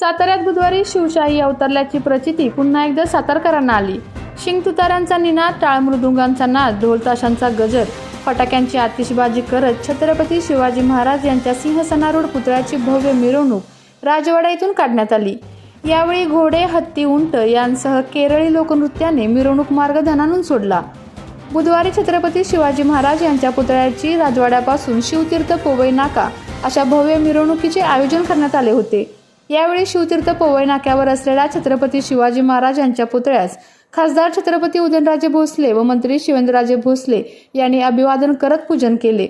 साताऱ्यात बुधवारी शिवशाही अवतरल्याची प्रचिती पुन्हा एकदा सातारकरांना आली. शिंग तुतारांचा निनाद टाळमृदुंगांचा नाद ढोलताशांचा गजर फटाक्यांची आतिषबाजी करत छत्रपती शिवाजी महाराज यांच्या सिंहसनारूढ पुतळ्याची भव्य मिरवणूक राजवाडा येथून काढण्यात आली. यावेळी घोडे हत्ती उंट यांसह केरळी लोकनृत्याने मिरवणूक मार्ग धनानून सोडला. बुधवारी छत्रपती शिवाजी महाराज यांच्या पुतळ्याची राजवाड्यापासून शिवतीर्थ पोवई नाका अशा भव्य मिरवणुकीचे आयोजन करण्यात आले होते. यावेळी शिवतीर्थ पोवई नाक्यावर असलेल्या छत्रपती शिवाजी महाराज यांच्या पुतळ्यास खासदार छत्रपती उदयनराजे भोसले व मंत्री शिवेंद्रराजे भोसले यांनी अभिवादन करत पूजन केले.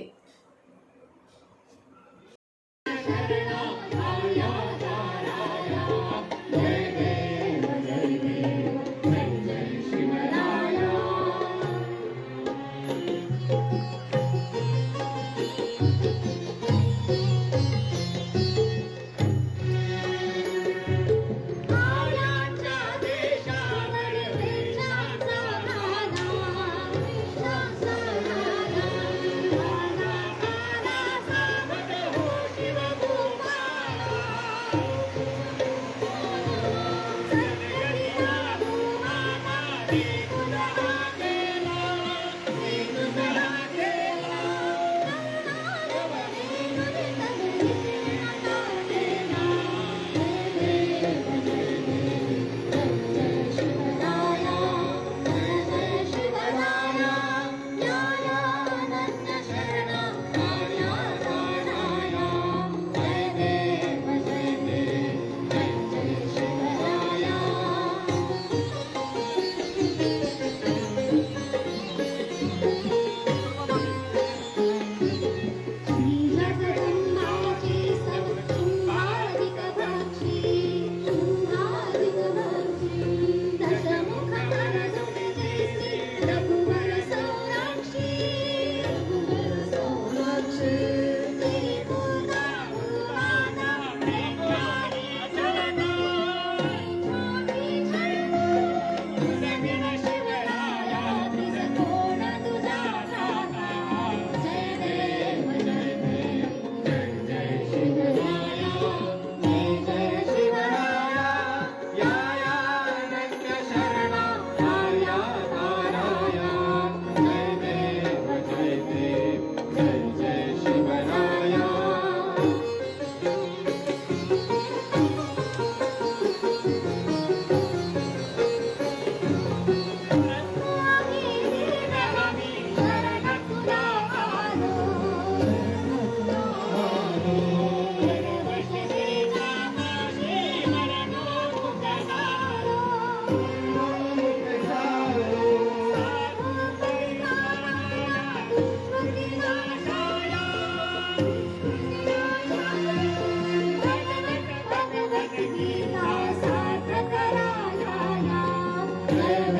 Amen.